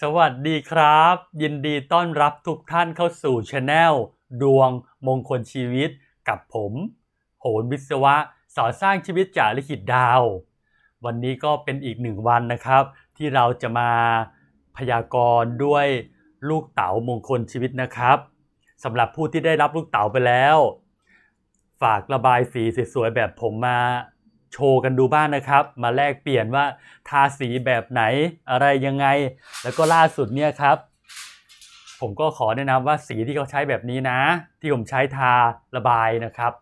สวัสดีครับ ยินดีต้อนรับทุกท่านเข้าสู่ช anel ดวงมงคลชีวิตกับผม โหนวิศวะสอนสร้างชีวิตจากลิขิตดาว วันนี้ก็เป็นอีกหนึ่งวันนะครับ ที่เราจะมาพยากรณ์ด้วยลูกเต๋ามงคลชีวิตนะครับสำหรับผู้ที่ได้รับลูกเต๋าไปแล้ว ฝากระบายสีสวยๆแบบผมมา โชว์กันดูบ้างนะครับ มาแลกเปลี่ยนว่าทาสีแบบไหนอะไรยังไง แล้วก็ล่าสุดเนี่ยครับ ผมก็ขอแนะนำว่าสีที่เขาใช้แบบนี้นะ ที่ผมใช้ทาระบายนะครับ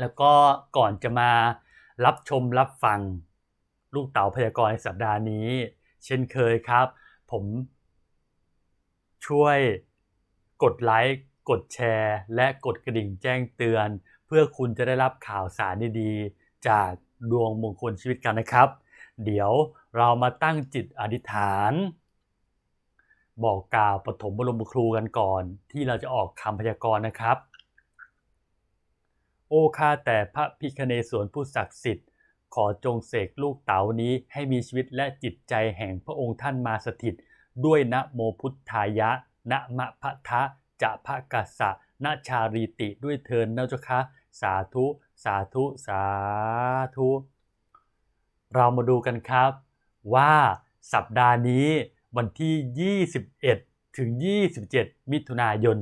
แล้วก็ก่อนจะมารับชมรับฟังลูกเต๋าพยากรณ์ในสัปดาห์นี้ เช่นเคยครับ ผมช่วยกดไลค์กดแชร์ และกดกระดิ่งแจ้งเตือน เพื่อคุณจะได้รับข่าวสารดี จากดวงมงคลชีวิตกันนะครับ เดี๋ยวเรามาตั้งจิตอธิษฐาน บอกกล่าวปฐมบรมครูกันก่อน ที่เราจะออกคำพยากรณ์นะครับ โอ้ข้าแต่พระพิคเนศวรผู้ศักดิ์สิทธิ์ ขอจงเสกลูกเต๋านี้ให้มีชีวิตและจิตใจแห่งพระองค์ท่านมาสถิต ด้วยนะโมพุทธายะ นะมะพะทะจะพะกัสสะนะชารีติด้วยเทินนะเจ้าคะ สาธุ สาธุ สาธุ เรามาดูกันครับ ว่าสัปดาห์นี้วันที่ 21 ถึง 27 มิถุนายน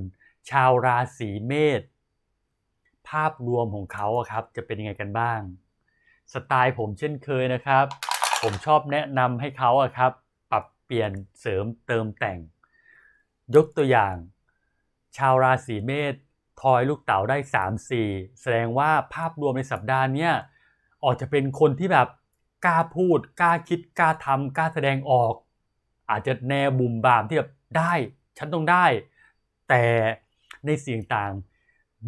ชาวราศีเมษภาพรวมของเขาครับ จะเป็นยังไงกันบ้าง สไตล์ผมเช่นเคยนะครับ ผมชอบแนะนำให้เขาครับ ปรับเปลี่ยนเสริมเติมแต่ง ยกตัวอย่าง ชาวราศีเมษ ทอยลูกเต๋าได้ 3 4 แสดงว่าภาพรวมในสัปดาห์เนี้ยออกจะเป็นคนที่แบบกล้าพูดกล้าคิดกล้าทำกล้าแสดงออก อาจจะแนวบุ่มบามที่แบบได้ฉันต้องได้ แต่ในเสียงต่าง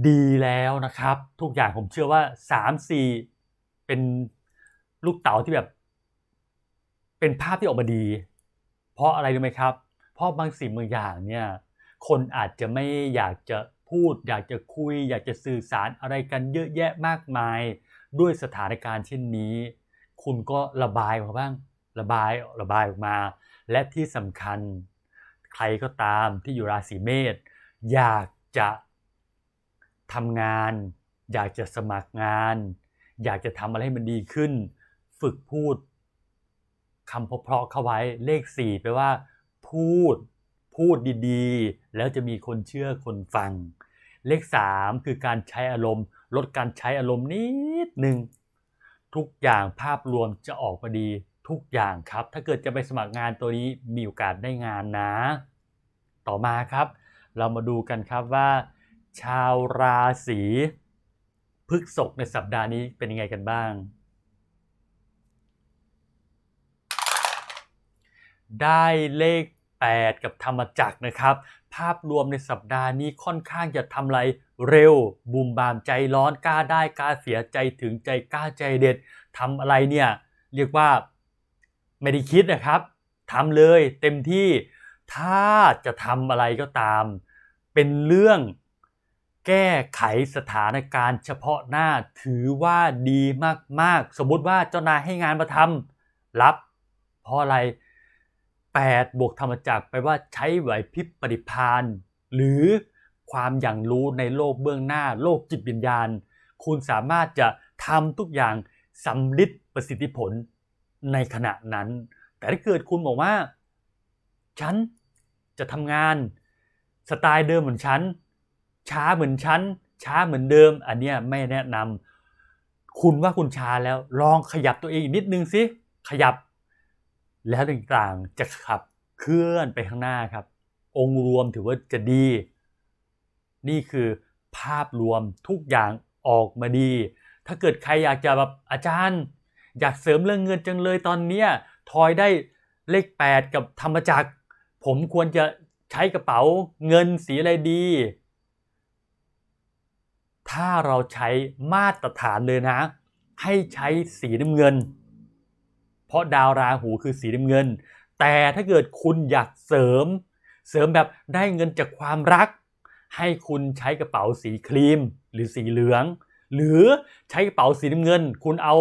ดีแล้วนะครับ ทุกอย่างผมเชื่อว่า 3 4 เป็นลูกเต๋าที่แบบ เป็นภาพที่ออกมาดี เพราะอะไรรู้ไหมครับ เพราะบางสิ่งบางอย่างเนี่ยคนอาจจะไม่อยากจะ พูด อยากจะคุย อยากจะสื่อสารอะไรกันเยอะแยะมากมาย ด้วยสถานการณ์เช่นนี้ คุณก็ระบายออกมาบ้าง ระบายระบายออกมา และที่สำคัญ ใครก็ตามที่อยู่ราศีเมษอยากจะทำงาน อยากจะสมัครงาน อยากจะทำอะไรให้มันดีขึ้น ฝึกพูดคำเพราะๆเข้าไว้เลขสี่แปลว่า พูด พูดดีๆ แล้วจะมีคนเชื่อคนฟัง เลข 3 คือการใช้อารมณ์ ลดการใช้อารมณ์นิดหนึ่งทุกอย่างภาพรวมจะออกมาดีทุกอย่างครับ ถ้าเกิดจะไปสมัครงานตัวนี้มีโอกาสได้งานนะ ต่อมาครับ เรามาดูกันครับว่า ชาวราศีพฤษภในสัปดาห์นี้เป็นยังไงกันบ้าง ได้เลข 8 กับธรรมจักรนะครับ ภาพรวมในสัปดาห์นี้ค่อนข้างจะทำอะไรเร็วบุมบามใจร้อนกล้าได้กล้าเสียใจถึงใจกล้าใจเด็ดทำอะไรเนี่ยเรียกว่าไม่ได้คิดนะครับทำเลยเต็มที่ถ้าจะทำอะไรก็ตาม เป็นเรื่องแก้ไขสถานการณ์เฉพาะหน้าถือว่าดีมากๆ สมมุติว่าเจ้านายให้งานมาทำรับ เพราะอะไร 8 บวกธรรมจักรแปลว่าใช้ไหวพริบปฏิภาณหรือความอย่างรู้ในโลกเบื้องหน้าโลกจิตวิญญาณ คุณสามารถจะทำทุกอย่างสำลิดประสิทธิผลในขณะนั้น แต่ถ้าเกิดคุณบอกว่า ฉันจะทำงาน สไตล์เดิมเหมือนฉัน ช้าเหมือนฉัน ช้าเหมือนเดิม อันเนี้ยไม่แนะนำคุณว่าคุณช้าแล้วลองขยับตัวเองอีกนิดนึงสิขยับ แล้วต่างๆจะขับเคลื่อนไปข้างหน้าครับ องค์รวมถือว่าจะดี นี่คือภาพรวมทุกอย่างออกมาดี ถ้าเกิดใครอยากจะแบบอาจารย์ อยากเสริมเรื่องเงินจังเลยตอนเนี้ยทอยได้เลข 8 กับธรรมจักร ผมควรจะใช้กระเป๋าเงินสีอะไรดี ถ้าเราใช้มาตรฐานเลยนะ ให้ใช้สีน้ำเงิน เพราะดาวราหูคือสีน้ำเงิน แต่ถ้าเกิดคุณอยากเสริม เสริมแบบได้เงินจากความรัก ให้คุณใช้กระเป๋าสีครีม หรือสีเหลือง หรือใช้กระเป๋าสีน้ำเงิน คุณเอา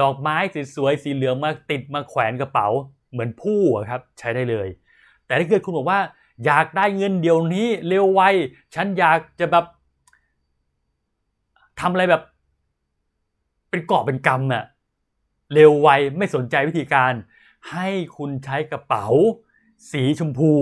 ดอกไม้ส,สวยๆสีเหลืองมาติดมาแขวนกระเป๋าเหมือนผู้ครับใช้ได้เลย แต่ถ้าเกิดคุณบอกว่าอยากได้เงินเดี๋ยวนี้เร็วไวฉันอยากจะแบบทำอะไรแบบ เป็นกอบเป็นกำอะ เร็วไวไม่สนใจวิธีการ ให้คุณใช้กระเป๋า สีชมพู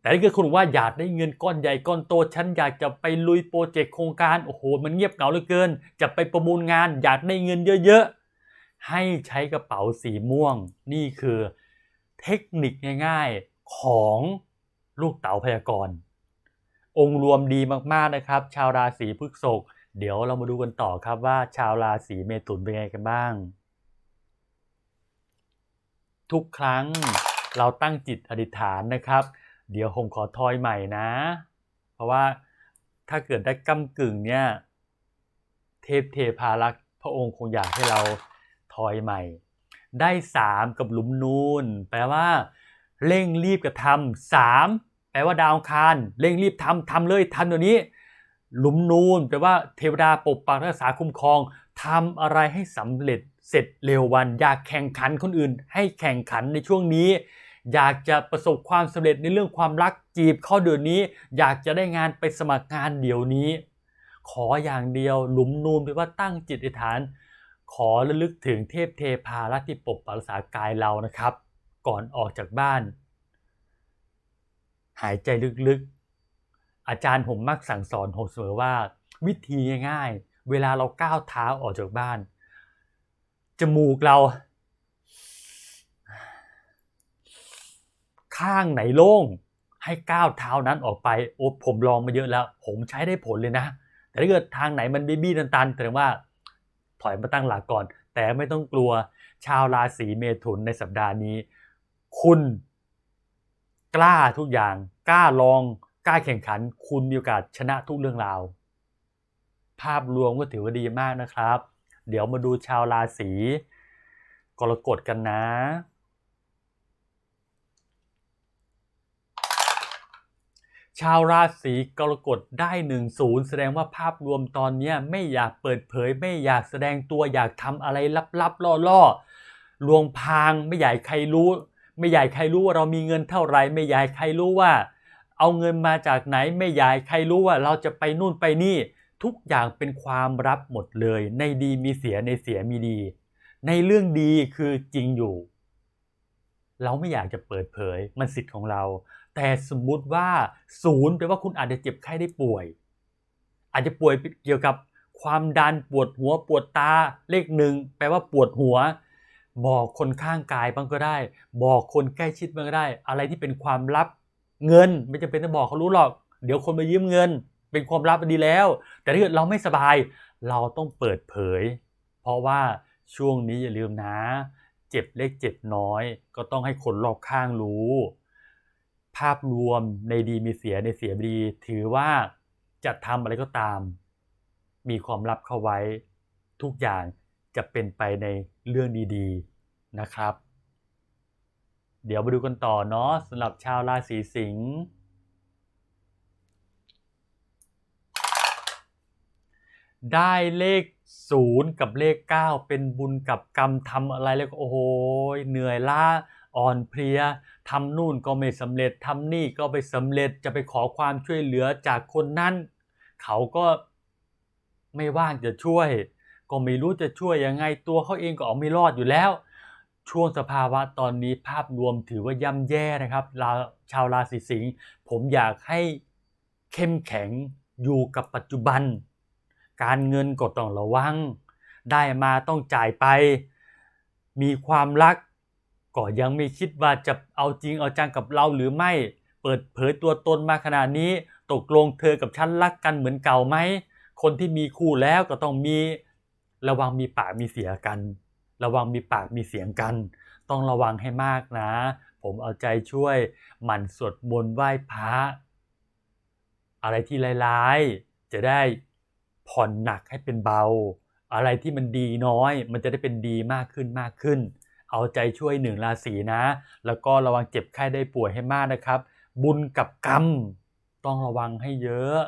แต่ถ้าเกิดคุณว่าอยากได้เงินก้อนใหญ่ก้อนโตฉันอยากจะไปลุยโปรเจกต์โครงการโอ้โห มันเงียบเหงาเหลือเกิน จะไปประมูลงานอยากได้เงินเยอะๆ ให้ใช้กระเป๋าสีม่วง นี่คือเทคนิคง่ายๆของลูกเต๋าพยากรณ์องค์รวมดีมากๆนะครับ ชาวราศีพฤษภเดี๋ยวเรามาดูกันต่อครับว่าชาวราศีเมถุนเป็นไงกันบ้าง ทุกครั้ง เราตั้งจิตอธิษฐานนะครับ เดี๋ยวผมขอทอยใหม่นะ เพราะว่าถ้าเกิดได้กำกึ่งเนี่ยเทพเทพารักษ์พระองค์คงอยากให้เราทอยใหม่ ได้สามกับหลุมนูนแปลว่า เร่งรีบกระทำสามแปลว่าดาวคารเร่งรีบทำทำเลยทำเดี๋ยวนี้ หลุมนูนแปลว่าเทวดาปกปักรักษาคุ้มครองทำอะไรให้สำเร็จเสร็จเร็ววัน อยากแข่งขันคนอื่น ให้แข่งขันในช่วงนี้ อยากจะประสบความสำเร็จในเรื่องความรักจีบเข้าเดี๋ยวนี้ อยากจะได้งานไปสมัครงานเดี๋ยวนี้ ขออย่างเดียวหลุมนูนแปว่าตั้งจิตอธิษฐาน ขอระลึกถึงเทพเทพารักที่ปกปรักษากายเรานะครับ ก่อนออกจากบ้าน หายใจลึกๆ อาจารย์ผมมักสั่งสอนผมเสมอว่า วิธีง่ายๆเวลาเราก้าวเท้าออกจากบ้าน จมูกเรา ข้างไหนโล่งให้ก้าวเท้านั้นออกไปโอ้ผมลองมาเยอะแล้ว ผมใช้ได้ผลเลยนะ แต่ถ้าเกิดทางไหนมันบี้ๆตันๆแสดงว่าถอยมาตั้งหลักก่อน แต่ไม่ต้องกลัวชาวราศีเมถุนในสัปดาห์นี้ คุณกล้าทุกอย่าง กล้าลองกล้าแข่งขัน คุณมีโอกาสชนะทุกเรื่องราว ภาพรวมก็ถือว่าดีมากนะครับ เดี๋ยวมาดูชาวราศีกรกฎกันนะ ชาวราศีกรกฎได้1นศูนย์แสดงว่าภาพรวมตอนนี้ไม่อยากเปิดเผย ไม่อยากแสดงตัวอยากทำอะไรลับๆล่อๆลวงพรางไม่อยากให้ใครรู้ ไม่อยากให้ใครรู้ว่าเรามีเงินเท่าไหร่ไม่อยากให้ใครรู้ว่า เอาเงินมาจากไหนไม่อยากให้ใครรู้ว่าเราจะไปนู่นไปนี่ ทุกอย่างเป็นความลับหมดเลย ในดีมีเสียในเสียมีดี ในเรื่องดีคือจริงอยู่ เราไม่อยากจะเปิดเผยมันสิทธิ์ของเรา แต่สมมุติว่าศูนย์แปลว่าคุณอาจจะเจ็บไข้ได้ป่วย อาจจะป่วยเกี่ยวกับความดันปวดหัวปวดตาเลขหนึ่งแปลว่าปวดหัว บอกคนข้างกายบ้างก็ได้ บอกคนใกล้ชิดบ้างก็ได้ อะไรที่เป็นความลับเงิน ไม่จำเป็นต้องบอกเขารู้หรอก เดี๋ยวคนมายืมเงิน เป็นความลับดีแล้ว แต่ถ้าเกิดเราไม่สบายเราต้องเปิดเผย เพราะว่าช่วงนี้อย่าลืมนะ เจ็บเล็กเจ็บน้อย ก็ต้องให้คนรอบข้างรู้ ภาพรวมในดีมีเสียในเสียดี ถือว่าจะทำอะไรก็ตาม มีความลับเข้าไว้ ทุกอย่างจะเป็นไปในเรื่องดีๆนะครับ เดี๋ยวมาดูกันต่อเนาะสำหรับชาวราศีสิงห์ ได้เลขศูนย์กับเลข 9 เป็นบุญกับกรรมทำอะไรแล้วก็โอ้โหเหนื่อยล้าอ่อนเพลียทำนู่นก็ไม่สำเร็จทำนี่ก็ไม่สำเร็จจะไปขอความช่วยเหลือจากคนนั้น เขาก็ไม่ว่างจะช่วย ก็ไม่รู้จะช่วยยังไงตัวเขาเองก็ออกไม่รอดอยู่แล้ว ช่วงสภาวะตอนนี้ภาพรวมถือว่าย่ำแย่นะครับาชาวราศีสิงห์ผมอยากให้เข้มแข็งอยู่กับปัจจุบัน การเงินก็ต้องระวัง ได้มาต้องจ่ายไป มีความรักก็ยังไม่คิดว่าจะเอาจริงเอาจังกับเราหรือไม่ เปิดเผยตัวตนมาขนาดนี้ ตกลงเธอกับฉันรักกันเหมือนเก่าไหม คนที่มีคู่แล้วก็ต้องมีระวังมีปากมีเสียกัน ระวังมีปากมีเสียงกัน ต้องระวังให้มากนะ ผมเอาใจช่วยหมั่นสวดมนต์ไหว้พระอะไรที่ร้ายๆจะได้ ผ่อนหนักให้เป็นเบา อะไรที่มันดีน้อย มันจะได้เป็นดีมากขึ้นมากขึ้น เอาใจช่วยหนึ่งราศีนะ แล้วก็ระวังเจ็บไข้ได้ป่วยให้มากนะครับ บุญกับกรรมต้องระวังให้เยอะ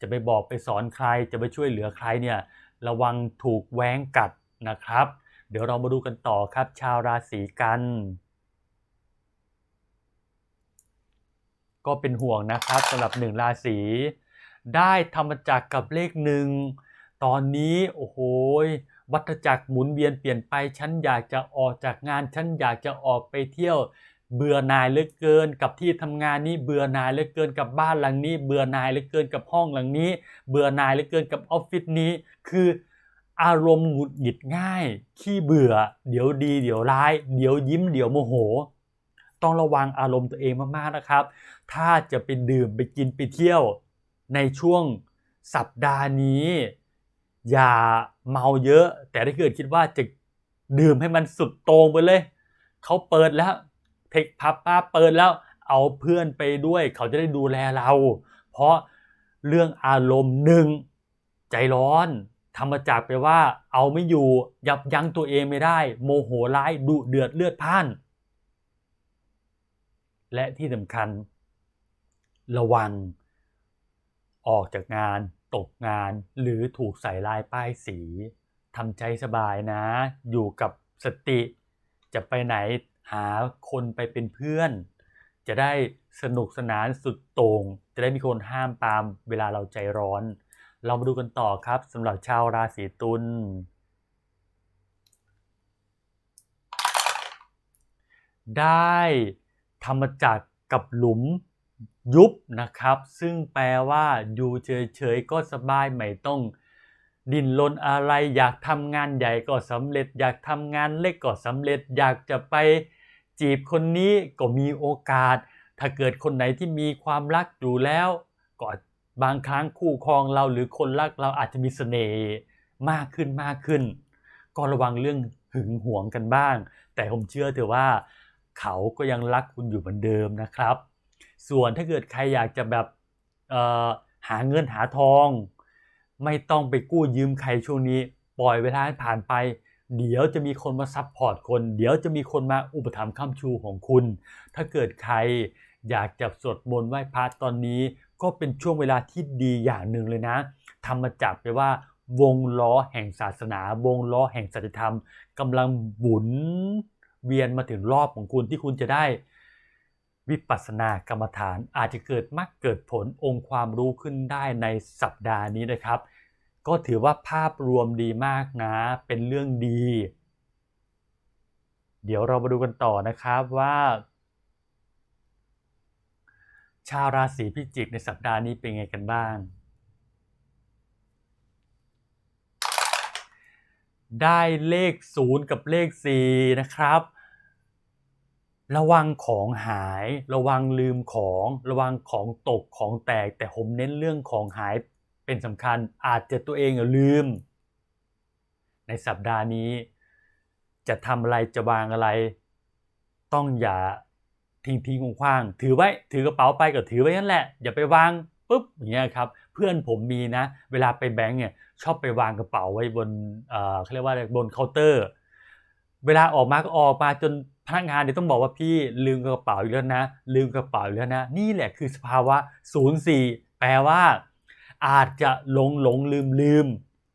จะไปบอกไปสอนใครจะไปช่วยเหลือใครเนี่ยระวังถูกแว้งกัดนะครับ เดี๋ยวเรามาดูกันต่อครับ ชาวราศีกัน ก็เป็นห่วงนะครับสำหรับหนึ่งราศี ได้ธรรมจักรกับเลขหนึ่งตอนนี้โอ้โหวัฏจักรหมุนเวียนเปลี่ยนไปฉันอยากจะออกจากงานฉันอยากจะออกไปเที่ยว เบื่อหน่ายเหลือเกิน กับที่ทำงานนี้เบื่อหน่ายเหลือเกินกับบ้านหลังนี้ เบื่อหน่ายเหลือเกินกับห้องหลังนี้ เบื่อหน่ายเหลือเกินกับออฟฟิศนี้ คืออารมณ์หงุดหงิดง่าย ขี้เบื่อ เดี๋ยวดี เดี๋ยวร้าย เดี๋ยวยิ้ม เดี๋ยวโมโห ต้องระวังอารมณ์ตัวเองมากๆนะครับ ถ้าจะไปดื่มไปกินไปเที่ยว ในช่วงสัปดาห์นี้ อย่าเมาเยอะ แต่ถ้าเกิดคิดว่าจะดื่มให้มันสุดโต่งไปเลย เขาเปิดแล้ว เทคพับป้าเปิดแล้วเอาเพื่อนไปด้วย เขาจะได้ดูแลเรา เพราะเรื่องอารมณ์หนึ่งใจร้อนทำมาจากไปว่าเอาไม่อยู่ยับยั้งตัวเองไม่ได้ โมโหร้ายดุเดือดเลือดพ่าน และที่สำคัญ ระวัง ออกจากงานตกงานหรือถูกใส่ลายป้ายสีทำใจสบายนะ อยู่กับสติ จะไปไหนหาคนไปเป็นเพื่อน จะได้สนุกสนานสุดโต่งจะได้มีคนห้ามปามเวลาเราใจร้อน เรามาดูกันต่อครับสำหรับชาวราศีตุลได้ธรรมจักรกับหลุม ยุบนะครับ ซึ่งแปลว่าอยู่เฉยๆก็สบายไม่ต้อง ดิ้นรนอะไร อยากทำงานใหญ่ก็สำเร็จ อยากทำงานเล็กก็สำเร็จ อยากจะไปจีบคนนี้ก็มีโอกาส ถ้าเกิดคนไหนที่มีความรักอยู่แล้วก็บางครั้งคู่ครองเราหรือคนรักเราอาจจะมีเสน่ห์มากขึ้นมากขึ้น ก็ระวังเรื่องหึงหวงกันบ้าง แต่ผมเชื่อเถอะว่า เขาก็ยังรักคุณอยู่เหมือนเดิมนะครับ ส่วนถ้าเกิดใครอยากจะแบบหาเงินหาทอง ไม่ต้องไปกู้ยืมใครช่วงนี้ ปล่อยเวลาให้ผ่านไป เดี๋ยวจะมีคนมาซัพพอร์ตคน เดี๋ยวจะมีคนมาอุปถัมภ์ค้ำชูของคุณ ถ้าเกิดใครอยากจะสวดมนต์ไหว้พระตอนนี้ ก็เป็นช่วงเวลาที่ดีอย่างหนึ่งเลยนะทำมาจับไปว่าวงล้อแห่งศาสนา วงล้อแห่งสัจธรรมกำลังหมุนเวียนมาถึงรอบของคุณที่คุณจะได้ วิปัสสนากรรมฐานอาจจะเกิดมรรคเกิดผลองค์ความรู้ขึ้นได้ในสัปดาห์นี้นะครับ ก็ถือว่าภาพรวมดีมากนะ เป็นเรื่องดี เดี๋ยวเรามาดูกันต่อนะครับว่า ชาวราศีพิจิกในสัปดาห์นี้เป็นไงกันบ้าง ได้เลข 0 กับเลข 4 นะครับ ระวังของหาย ระวังลืมของ ระวังของตกของแตก แต่ผมเน้นเรื่องของหายเป็นสำคัญอาจจะตัวเองลืม ในสัปดาห์นี้ จะทำอะไรจะวางอะไร ต้องอย่าทิ้งทิ้งคว้างถือไว้ถือกระเป๋าไปก็ถือไว้นั่นแหละ อย่าไปวางปุ๊บอย่างเงี้ยครับเพื่อนผมมีนะ เวลาไปแบงก์เนี่ยชอบไปวางกระเป๋าไว้บนเอ่อเขาเรียกว่าอะไรบนเคาน์เตอร์ เวลาออกมาก็ออกมาจน พนักงานเดี๋ยวต้องบอกว่าพี่ลืมกระเป๋าอีกแล้วนะ ลืมกระเป๋าอีกแล้วนะ นี่แหละคือสภาวะ 04 แปลว่า อาจจะหลงหลงลืมลืม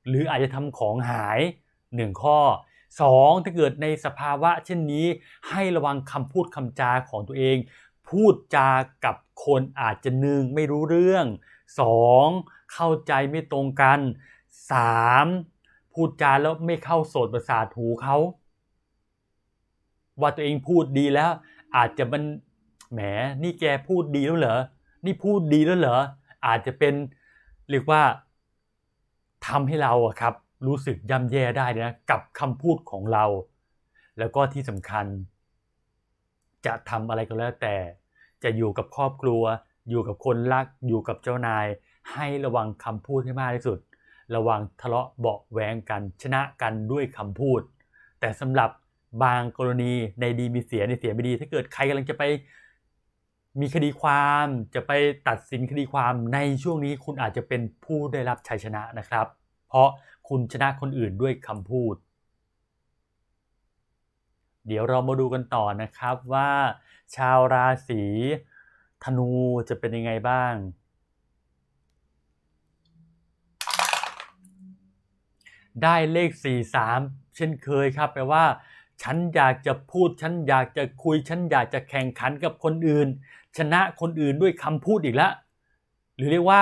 หรืออาจจะทำของหาย 1 ข้อ 2 ถ้าเกิดในสภาวะเช่นนี้ ให้ระวังคำพูดคำจาของตัวเอง พูดจากับคนอาจจะหนึ่งไม่รู้เรื่อง 2. เข้าใจไม่ตรงกัน 3. พูดจาแล้วไม่เข้าโสดประสาทหูเขา ว่าตัวเองพูดดีแล้ว อาจจะมันแหมนี่แกพูดดีแล้วเหรอนี่พูดดีแล้วเหรออาจจะเป็นเรียกว่าทำให้เราอะครับ รู้สึกย่ำแย่ได้นะกับคำพูดของเรา แล้วก็ที่สำคัญ จะทำอะไรก็แล้วแต่ จะอยู่กับครอบครัว อยู่กับคนรัก อยู่กับเจ้านาย ให้ระวังคำพูดให้มากที่สุด ระวังทะเลาะเบาะแวงกันชนะกันด้วยคำพูด แต่สำหรับ บางกรณีในดีมีเสียในเสียไม่ดี ถ้าเกิดใครกำลังจะไปมีคดีความจะไปตัดสินคดีความในช่วงนี้คุณอาจจะเป็นผู้ได้รับชัยชนะนะครับ เพราะคุณชนะคนอื่นด้วยคำพูด เดี๋ยวเรามาดูกันต่อนะครับว่า ชาวราศีธนูจะเป็นยังไงบ้าง ได้เลข 43 เช่นเคยครับแปลว่า ฉันอยากจะพูด ฉันอยากจะคุย ฉันอยากจะแข่งขันกับคนอื่น ชนะคนอื่นด้วยคำพูดอีกแล้วหรือเรียกว่า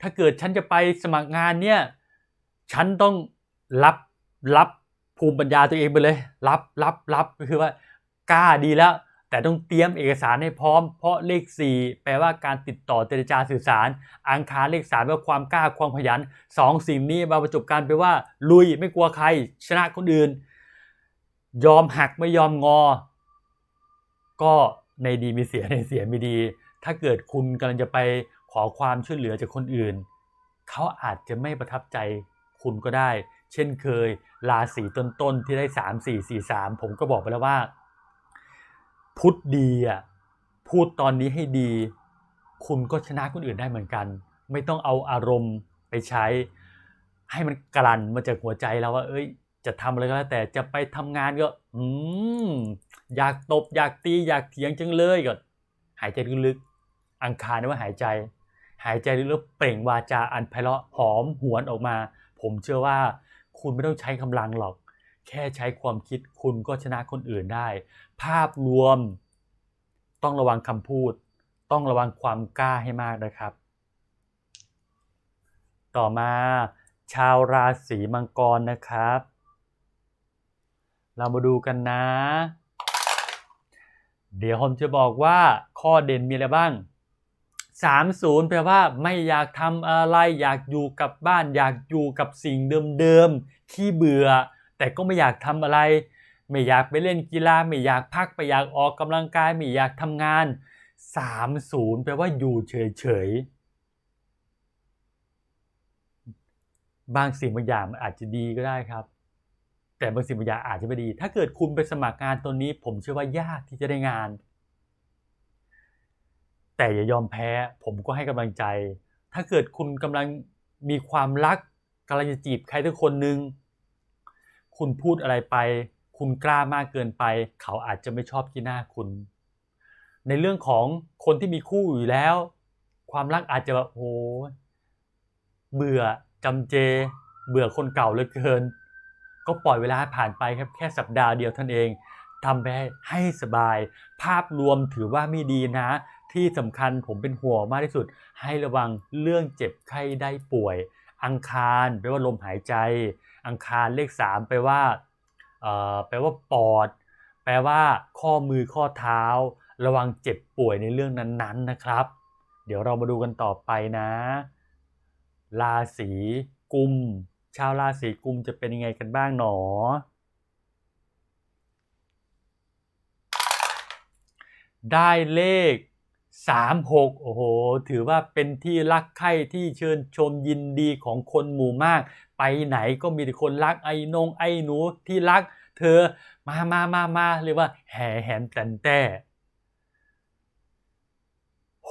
ถ้าเกิดฉันจะไปสมัครงานเนี่ย ฉันต้องรับรับภูมิปัญญาตัวเองไปเลย รับรับรับก็คือว่ากล้าดีแล้ว แต่ต้องเตรียมเอกสารให้พร้อม เพราะเลข 4 แปลว่าการติดต่อเจรจาสื่อสาร อังคารเลข3แปลว่าความกล้าความขยันสองสิ่งนี้มาประจบกันแปลว่า ลุยไม่กลัวใคร ชนะคนอื่น ยอมหักไม่ยอมงอ ก็ในดีมีเสียในเสียม่ดี ถ้าเกิดคุณกำลังจะไปขอความช่วยเหลือจากคนอื่น เขาอาจจะไม่ประทับใจคุณก็ได้ เช่นเคยราศีต้นๆที่ได้ 3 4 4 3 ผมก็บอกไปแล้วว่า พุทธดีอะพูดตอนนี้ให้ดี คุณก็ชนะคนอื่นได้เหมือนกัน ไม่ต้องเอาอารมณ์ไปใช้ ให้มันกลั่นมาจากหัวใจแล้วว่า เอ้ย จะทำอะไรก็แล้วแต่จะไปทำงานก็ อืมอยากตบอยากตีอยากเถียงจังเลยก็หายใจลึกๆอังคารนะว่าหายใจ หายใจลึกๆเปล่งวาจาอันไพเราะหอมหวนออกมา ผมเชื่อว่าคุณไม่ต้องใช้กำลังหรอก แค่ใช้ความคิดคุณก็ชนะคนอื่นได้ ภาพรวม ต้องระวังคำพูด ต้องระวังความกล้าให้มากนะครับ ต่อมาชาวราศีมังกรนะครับ เรามาดูกันนะ เดี๋ยวผมจะบอกว่าข้อเด่นมีอะไรบ้าง 30 แปลว่าไม่อยากทำอะไร อยากอยู่กับบ้าน อยากอยู่กับสิ่งเดิมๆขี้เบื่อ แต่ก็ไม่อยากทำอะไร ไม่อยากไปเล่นกีฬา ไม่อยากพัก ไม่อยากออกกำลังกาย ไม่อยากทำงาน 30 แปลว่าอยู่เฉยๆบางสิ่งบางอย่างมันอาจจะดีก็ได้ครับ แต่บางสิ่งบางอย่างอาจจะไม่ดี ถ้าเกิดคุณไปสมัครงานตัวนี้ ผมเชื่อว่ายากที่จะได้งาน แต่อย่ายอมแพ้ ผมก็ให้กำลังใจ ถ้าเกิดคุณกำลังมีความรักกำลังจะจีบใครสักคนหนึ่งคุณพูดอะไรไป คุณกล้ามากเกินไป เขาอาจจะไม่ชอบที่หน้าคุณ ในเรื่องของคนที่มีคู่อยู่แล้ว ความรักอาจจะแบบโอ้เบื่อจำเจ เบื่อคนเก่าเหลือเกิน ก็ปล่อยเวลาผ่านไปครับแค่สัปดาห์เดียวท่านเองทำไปให้สบาย ภาพรวมถือว่าไม่ดีนะ ที่สำคัญผมเป็นห่วงมากที่สุด ให้ระวังเรื่องเจ็บไข้ได้ป่วย อังคารแปลว่าลมหายใจ อังคารเลข3แปลว่าแปลว่าปอด แปลว่า ข้อมือข้อเท้า ระวังเจ็บป่วยในเรื่องนั้นๆนะครับ เดี๋ยวเรามาดูกันต่อไปนะ ราศีกุม ชาวราศีกุมจะเป็นยังไงกันบ้างหนอ ได้เลข 36 โอ้โห ถือว่าเป็นที่รักใคร่ที่เชิญชมยินดีของคนหมู่มาก ไปไหนก็มีแต่คนรักไอ้นงไอ้หนูที่รัก เธอมามามามาเรียกว่าแห่แหนแต่นแต่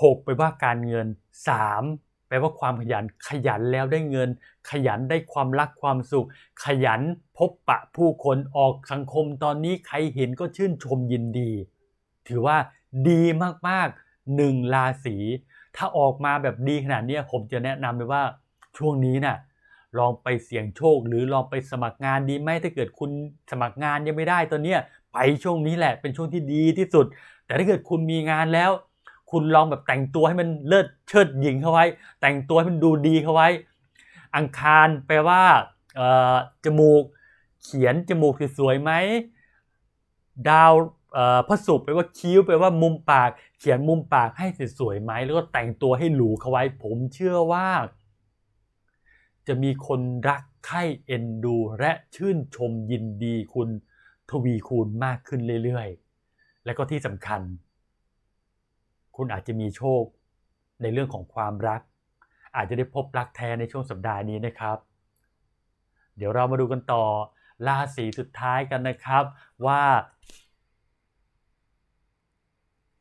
หกไปว่าการเงินสาม แปลว่าความขยันขยันแล้วได้เงิน ขยันได้ความรักความสุข ขยันพบปะผู้คนออกสังคมตอนนี้ใครเห็นก็ชื่นชมยินดี ถือว่าดีมากๆหนึ่งราศีถ้าออกมาแบบดีขนาดนี้ผมจะแนะนำเลยว่าช่วงนี้นะ่ะลองไปเสี่ยงโชค หรือลองไปสมัครงานดีไหมถ้าเกิดคุณสมัครงานยังไม่ได้ตอนเนี้ยไปช่วงนี้แหละเป็นช่วงที่ดีที่สุด แต่ถ้าเกิดคุณมีงานแล้ว คุณลองแบบแต่งตัวให้มันเลิศเชิดหญิงเข้าไว้ แต่งตัวให้มันดูดีเข้าไว้ อังคารแปลว่าจมูก เขียนจมูกสวยๆไหม ดาวพระศุกร์แปลว่าคิ้วแปลว่ามุมปาก เขียนมุมปากให้สวยๆไหม แล้วก็แต่งตัวให้หรูเข้าไว้ ผมเชื่อว่า จะมีคนรักใคร่เอ็นดู และชื่นชมยินดีคุณทวีคูณมากขึ้นเรื่อยๆ และก็ที่สำคัญ คุณอาจจะมีโชคในเรื่องของความรัก อาจจะได้พบรักแท้ในช่วงสัปดาห์นี้นะครับ เดี๋ยวเรามาดูกันต่อราศีสุดท้ายกันนะครับว่า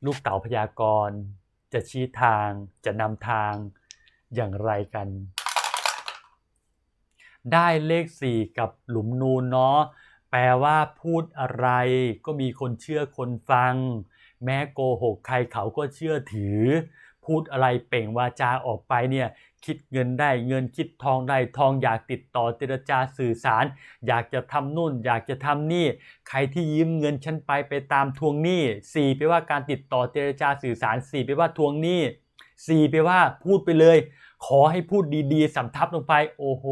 ลูกเต๋าพยากรณ์จะชี้ทางจะนำทางอย่างไรกัน ได้เลข 4 กับหลุมนูนเนาะแปลว่าพูดอะไรก็มีคนเชื่อคนฟัง แม้โกหกใครเขาก็เชื่อถือ พูดอะไรเปล่งวาจาออกไปเนี่ยคิดเงินได้เงินคิดทองได้ทองอยากติดต่อเจรจาสื่อสาร อยากจะทำนู่น อยากจะทำนี่ ใครที่ยืมเงินฉันไปไปตามทวงหนี้สี่ไปว่าการติดต่อเจรจาสื่อสารสี่ไปว่าทวงหนี้สี่ไปว่าพูดไปเลย ขอให้พูดดีๆสำทับลงไป โอ้โห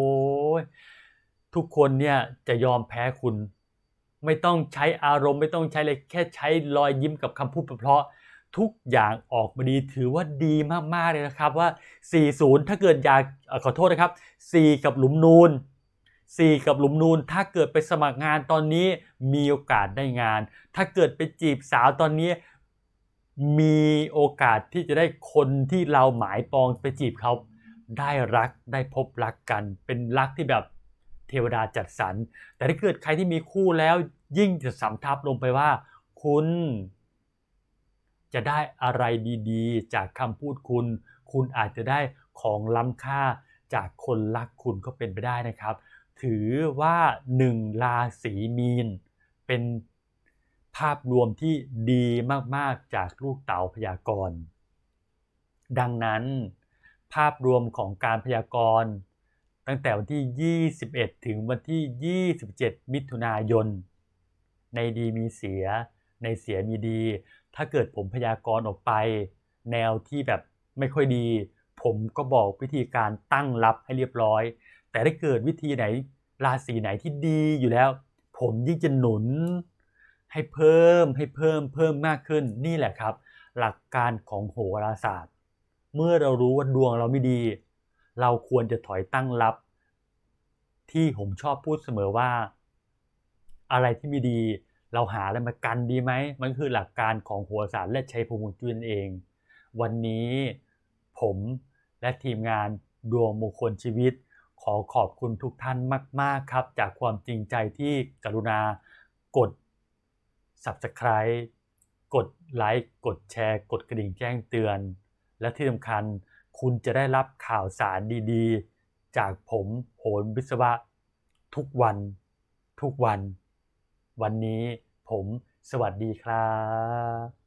ทุกคนเนี่ยจะยอมแพ้คุณ ไม่ต้องใช้อารมณ์ไม่ต้องใช้เลยแค่ใช้รอยยิ้มกับคำพูดเพราะทุกอย่างออกมาดีถือว่าดีมาก ๆ เลยนะครับว่า 40 ถ้าเกิดอยากขอโทษนะครับ 4 กับหลุมนูน 4 กับหลุมนูน ถ้าเกิดไปสมัครงานตอนนี้มีโอกาสได้งาน ถ้าเกิดไปจีบสาวตอนนี้ มีโอกาสที่จะได้คนที่เราหมายปองไปจีบเขาได้รักได้พบรักกัน เป็นรักที่แบบเทวดาจัดสรร แต่ถ้าเกิดใครที่มีคู่แล้ว ยิ่งจะสำทับลงไปว่า คุณจะได้อะไรดีๆ จากคำพูดคุณ คุณอาจจะได้ของล้ำค่าจากคนรักคุณก็เป็นไปได้นะครับ ถือว่าหนึ่งราศีมีน เป็นภาพรวมที่ดีมากๆจากลูกเต๋าพยากรณ์ ดังนั้น ภาพรวมของการพยากรณ์ ตั้งแต่วันที่ 21 ถึงวันที่ 27 มิถุนายน ในดีมีเสีย ในเสียมีดี ถ้าเกิดผมพยากรณ์ออกไป แนวที่แบบไม่ค่อยดี ผมก็บอกวิธีการตั้งรับให้เรียบร้อย แต่ถ้าเกิดวิธีไหนราศีไหนที่ดีอยู่แล้ว ผมยิ่งจะหนุน ให้เพิ่มให้เพิ่มเพิ่มมากขึ้นนี่แหละครับ หลักการของโหราศาสตร์ เมื่อเรารู้ว่าดวงเราไม่ดี เราควรจะถอยตั้งรับ ที่ผมชอบพูดเสมอว่า อะไรที่ไม่ดี เราหาอะไรมากันดีไหม มันคือหลักการของหราศาสตร์และใช้ภูมิฮวงจุ้ยนั่นเอง วันนี้ผมและทีมงานดวงมงคลชีวิต ขอขอบคุณทุกท่านมาก ๆ ครับ จากความจริงใจที่กรุณากด Subscribe กดไลค์กดแชร์ กดกระดิ่งแจ้งเตือน และที่สำคัญคุณจะได้รับข่าวสารดีๆ จากผมโหนวิศวะ ทุกวัน ทุกวัน วันนี้ผมสวัสดีครับ